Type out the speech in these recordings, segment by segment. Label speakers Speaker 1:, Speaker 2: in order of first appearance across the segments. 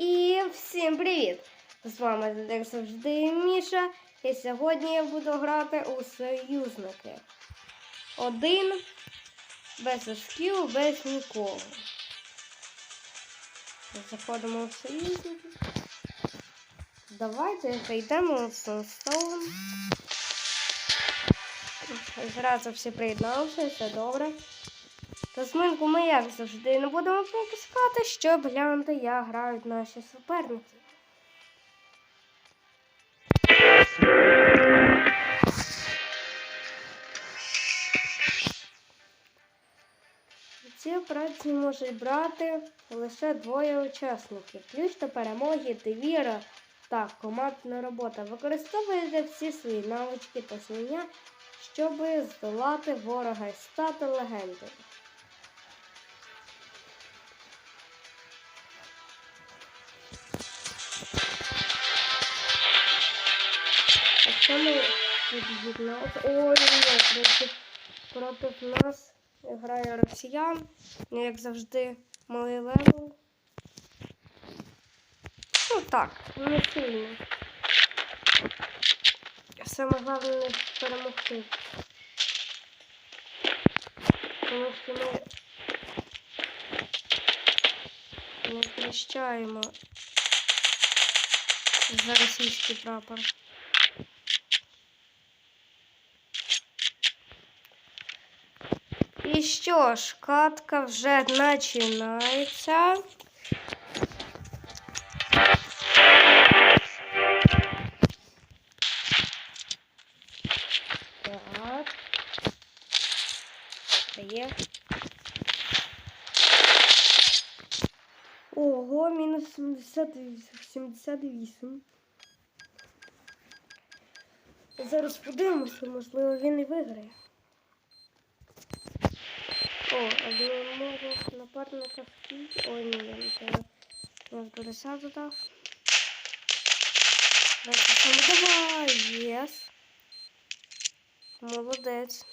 Speaker 1: І всім привіт! З вами як завжди Міша. І сьогодні я буду грати у союзники. Один, без очків, без нікого. Заходимо в союзники. Давайте зайдемо в Sunstone. Зразу всі приєдналися, все добре. Розминку ми, як завжди, не будемо пропускати, щоб глянути, як грають наші суперники. Ці операції можуть брати лише двоє учасників. Ключ до перемоги, довіра та командна робота. Використовуйте всі свої навички та знання, щоб здолати ворога і стати легендою. Якщо ми під'єдналися... Ой, ні, проти, нас грає росіян, як завжди, малий левел. Ну так, не сильно. Саме головне перемогти. Тому що ми не прощаємо за російський прапор. І що ж, катка вже починається. Так. Є. Ого, мінус 70, 78. Зараз подивимося, можливо, він і виграє. О, а ви можу напарника втій. О, ні, я не треба. Я в дуреса додав. Давай, єс. Молодець.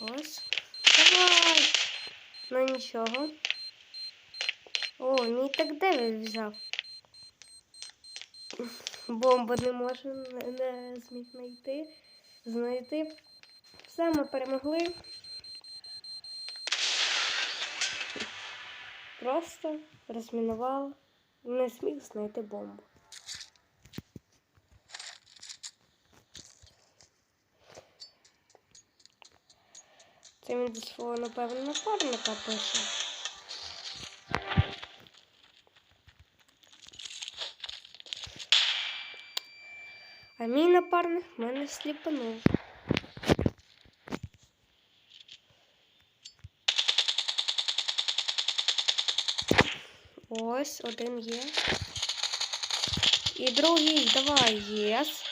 Speaker 1: Ось. Давай. Ну нічого. О, мій так 9 взяв. Бомбу не може не, не зміг знайти. Знайти. Все, ми перемогли. Просто розмінував. Не зміг знайти бомбу. Це він до свого, напевно, напарника пише. А мій напарник мене сліпанув. Ось один є. І другий, давай, єс.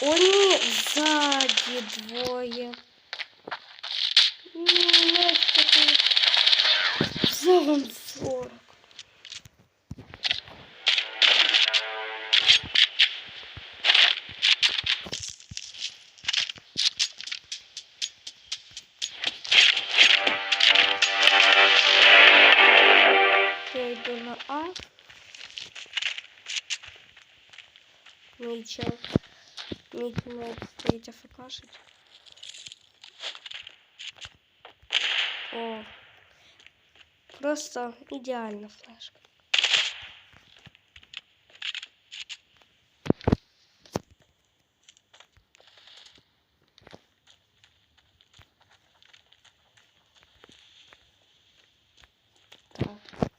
Speaker 1: Так, да- О, ні, ззаді двоє. Ні, Настя, ти. За вам 40. Я йду на А. Мій чел. Мій тімейт стоїть АФКшить. О. Просто ідеальна флешка. Так.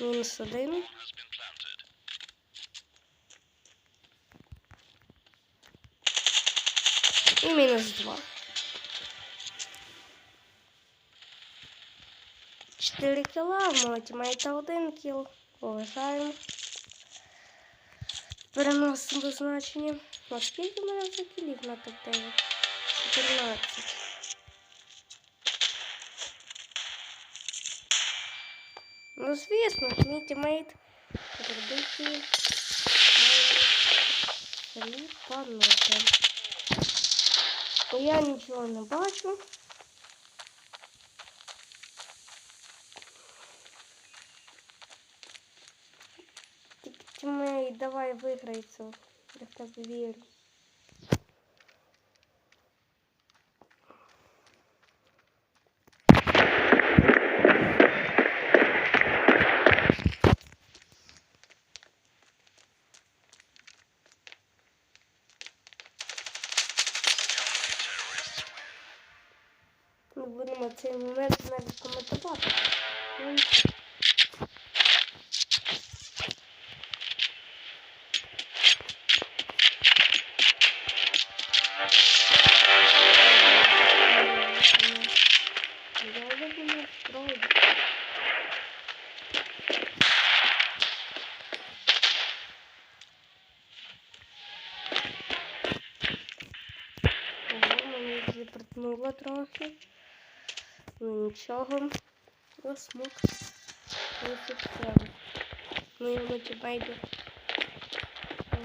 Speaker 1: Мінус один. І мінус 2. 4 кіла, в мого тімейта 1 кіл. Поважаємо. Переносимо значення. А скільки в мене вже кілів на топ-9? 14. Ну, звісно, ж, мій тімейт зробити сліпанути. Я нічого не бачу. Тільки Тімейт, давай виграй це. Я в тебе вірю. Ми будемо цей момент навіть коментувати. Ну, Ну нічого. Ось смок. Ось і все. Ну і ми тібайду.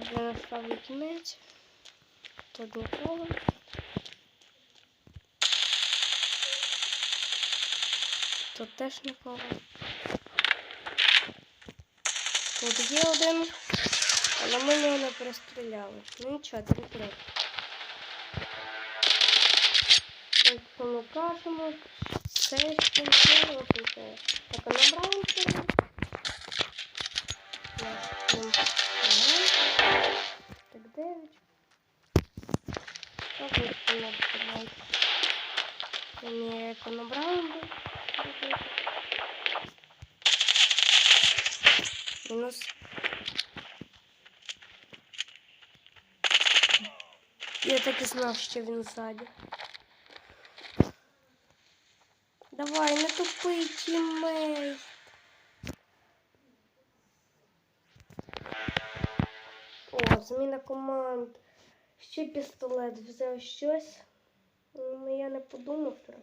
Speaker 1: Вже наставлю кінець. Тут нікого. Тут теж нікого. Тут є один, але ми його не перестріляли. Ну нічого, три три. Якщо ми кажемо, це не робити. Так, а набираємо сюди. Так, дев'ять. Так, ось воно відкривається. Мені економбраунду. Мінус. Я так і знав, що він ззаді. Давай, не тупий тімей. О, зміна команд. Ще пістолет взяв щось. Ну, я не подумав про.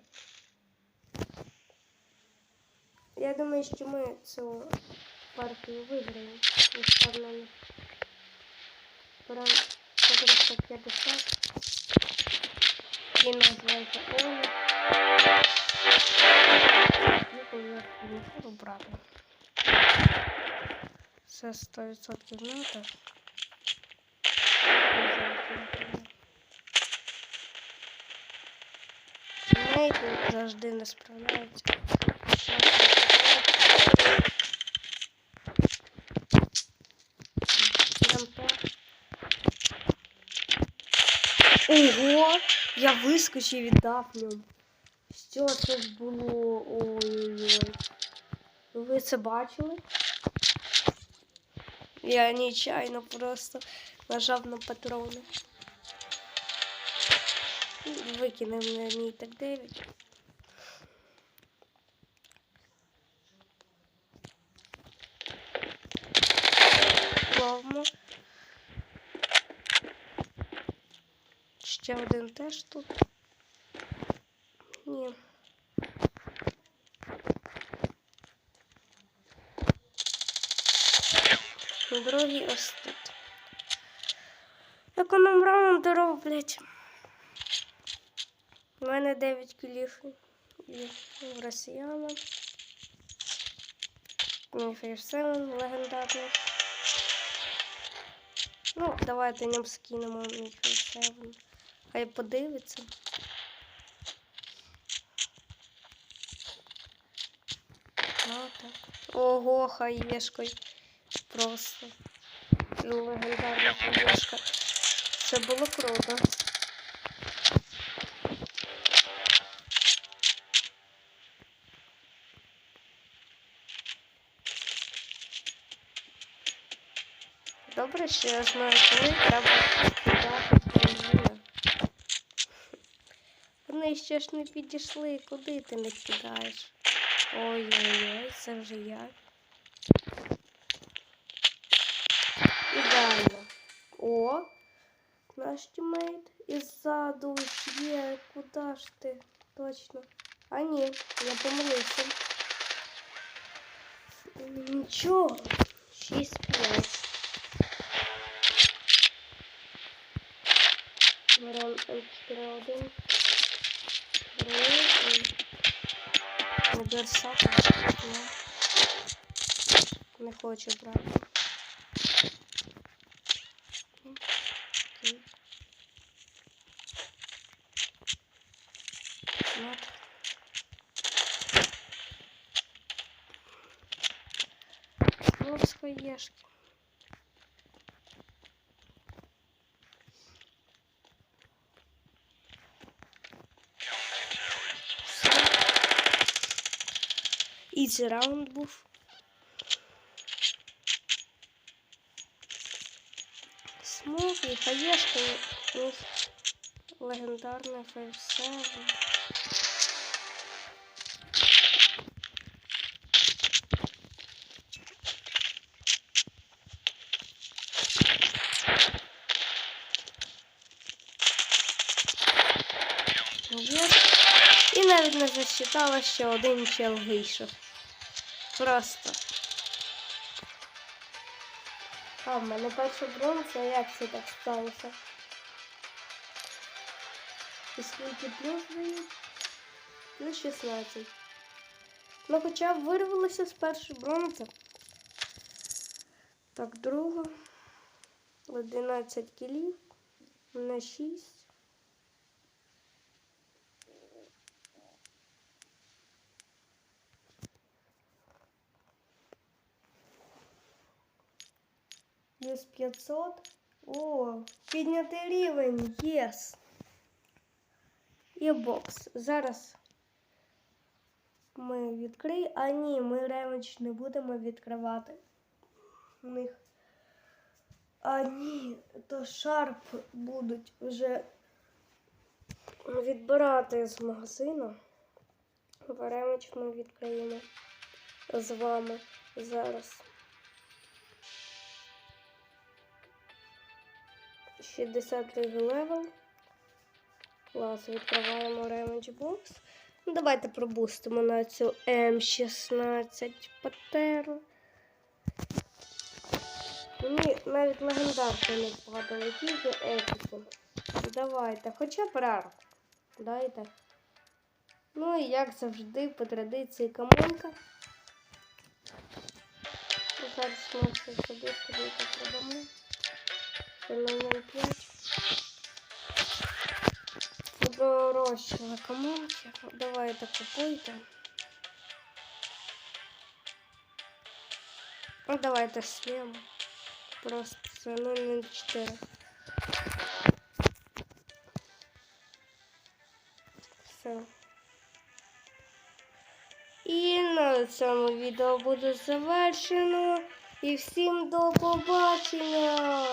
Speaker 1: Я думаю, що ми цю партію виграємо. Впевнений. Прям 450. Він називається Оля. Брати. Це 100% нота. Мейки завжди не справляються. Ого! Я вискочив і дав ньому. Що ж було? Ой-ой-ой. Ви це бачили? Я нечайно просто нажав на патрони. Викинемо на мій так 9. Ловимо. Ще один теж тут. Ні. Другий ось тут. Економ раунд роблять. У мене 9 кілів і росіяна. Міфір 7 легендарний. Ну, давайте ним скинемо Міфір 7. Хай подивиться. А, так. Ого, хаєшкою. Просто. Ну, легендарна хаєшка. Це було круто. Добре, що я знаю, коли треба кидати. Вони ще ж не підійшли. Куди ти не кидаєш? Ой-ой-ой, це вже я. Ідеально. О, наш тімейт іззаду ж є. Куда ж ти? Точно. А ні, я помилився. Нічого. 6-5. Берем М4-1. Ударсак. Не хочу брати. Окей. Вот. Ну, схоєшки. Раунд був. Смог і хаєшка, легендарна 5-7. І навіть не засчитала, що один чел вийшов. Просто. А, в мене перша бронза, як це так сталося? І скільки плюс дають? Плюс 16. Ну, хоча б вирвалося з першої бронзи. Так, друга. 11 кілів на 6. Плюс 500. О, піднятий рівень. Єс. І бокс. Зараз ми відкриємо. А ні, ми ремедж не будемо відкривати. У них. А ні, то шарп будуть вже відбирати з магазину. Ремедж ми відкриємо з вами зараз. 63 левел. Клас, відкриваємо Remage Box. Ну, давайте пробустимо на цю М16 патеру. Мені навіть легендарки не впадали, тільки епіки. Давайте, хоча б рарку. Дайте. Ну і як завжди, по традиції камонка. Зараз ми все собі продамо. Це на 0,5. Подорожчала команки. Давайте купуйте. Ну, давайте смело. Просто це 0,04. Все. І на цьому відео буде завершено. І всім до побачення!